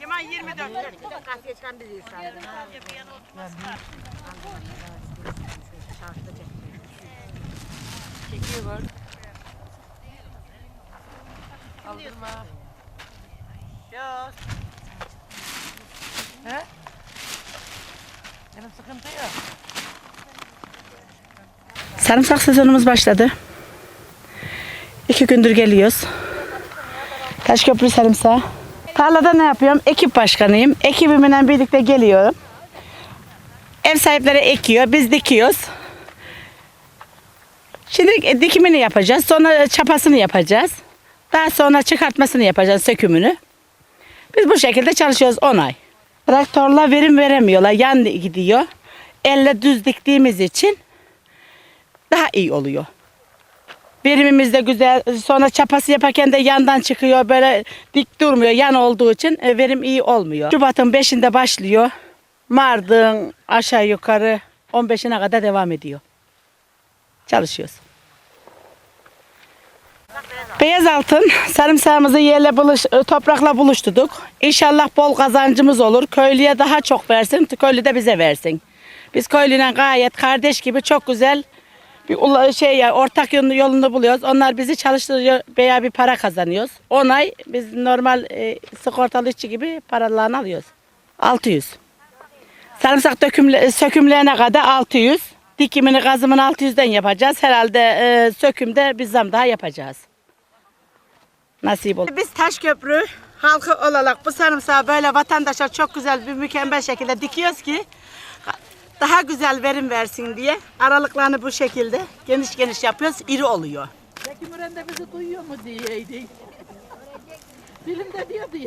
Yaman 24. Çekiyor. Aldırma. Yok. He? Benim sıkıntı yok. Sarımsak sezonumuz başladı. İki gündür geliyoruz. Taşköprü sarımsağı. Tarlada ne yapıyorum? Ekip başkanıyım. Ekibimle birlikte geliyorum. Ev sahipleri ekiyor, biz dikiyoruz. Şimdi dikimini yapacağız, sonra çapasını yapacağız. Daha sonra çıkartmasını yapacağız, sökümünü. Biz bu şekilde çalışıyoruz 10 ay. Traktörle verim veremiyorlar, yan gidiyor. Elle düz diktiğimiz için daha iyi oluyor. Verimimiz de güzel. Sonra çapası yaparken de yandan çıkıyor. Böyle dik durmuyor. Yan olduğu için e, verim iyi olmuyor. Şubat'ın 5'inde başlıyor. Mardın aşağı yukarı 15'ine kadar devam ediyor. Çalışıyoruz. Beyaz altın sarımsağımızı yerle buluş, e, toprakla buluşturduk. İnşallah bol kazancımız olur. Köylüye daha çok versin, köylü de bize versin. Biz köylüyle gayet kardeş gibi çok güzel bir şey ya ortak yolunu, yolunu buluyoruz. Onlar bizi çalıştırıyor veya bir para kazanıyoruz. 10 ay biz normal e, sigortalı işçi gibi paralarını alıyoruz. 600. Sarımsak dökümle, sökümlerine kadar 600. Dikimini gazımını 600'den yapacağız. Herhalde e, sökümde bir zam daha yapacağız. Nasip olur. Biz Taşköprü halkı olarak bu sarımsağı böyle vatandaşa çok güzel bir mükemmel şekilde dikiyoruz ki daha güzel verim versin diye aralıklarını bu şekilde geniş geniş yapıyoruz, iri oluyor. Peki Müren de bizi duyuyor mu diyeydi. Filmde diyordu ya.